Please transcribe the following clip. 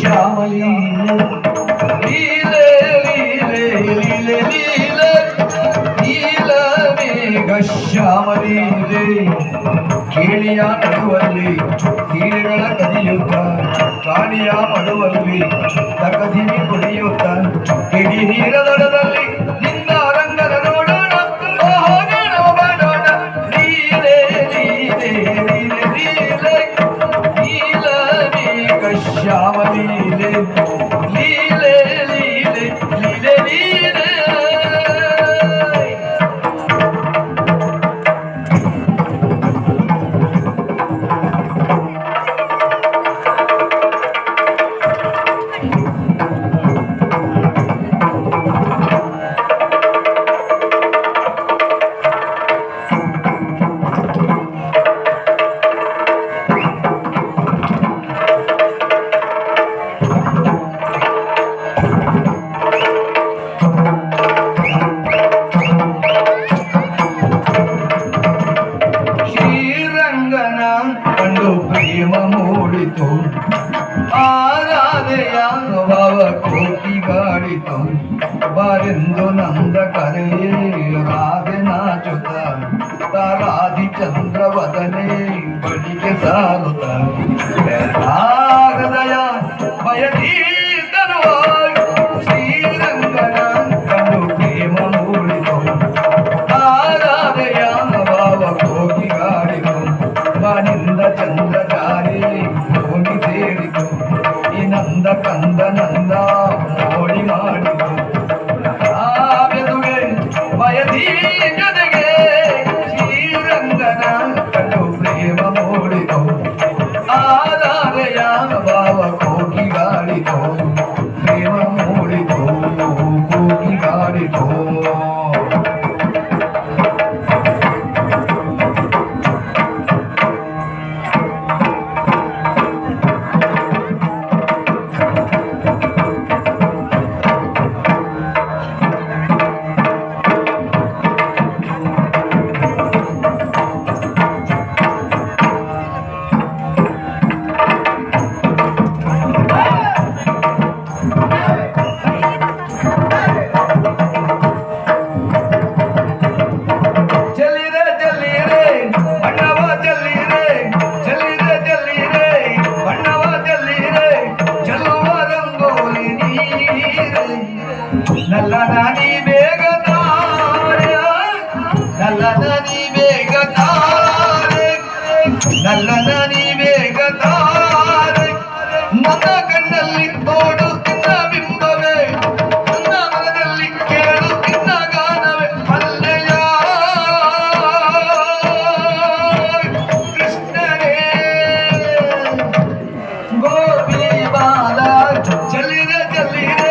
श्यामली ಮೇಘ ಶ್ಯಾಮಲೀಲೆ ಕೇಳಿಯ ನಡುವಲ್ಲಿ ಕೀಳುಗಳ ಕದಿಯುತ್ತ ಕಾಣಿಯ ಮಡುವಲ್ಲಿ ಕುಡಿಯುತ್ತ ಕಿಡಿ ನೀರ ప్రేమమూడితో. ఆరాధయానుభవ కోటి గాడితో వరెందు నందకరే రాధనాచుత తారాధి చంద్రవదనే బడిక సారుతా before. ನನ್ನ ನಾನಿ ಬೇಗ ನನ್ನ ನಾನಿ ಬೇಗ ನನ್ನ ನಾನಿ ಬೇಗ ನನ್ನ ಕಣ್ಣಲ್ಲಿ ತೋಡು ತಿನ್ನ ನನ್ನ ಮನದಲ್ಲಿ ಕೇಳು ತಿನ್ನ ಗಾನವೇ. ಅಲ್ಲಯ್ಯ. ಕೃಷ್ಣರೇ ಗೋಪಿ ಬಾಲ ಚಲಿರ ಚಲಿರ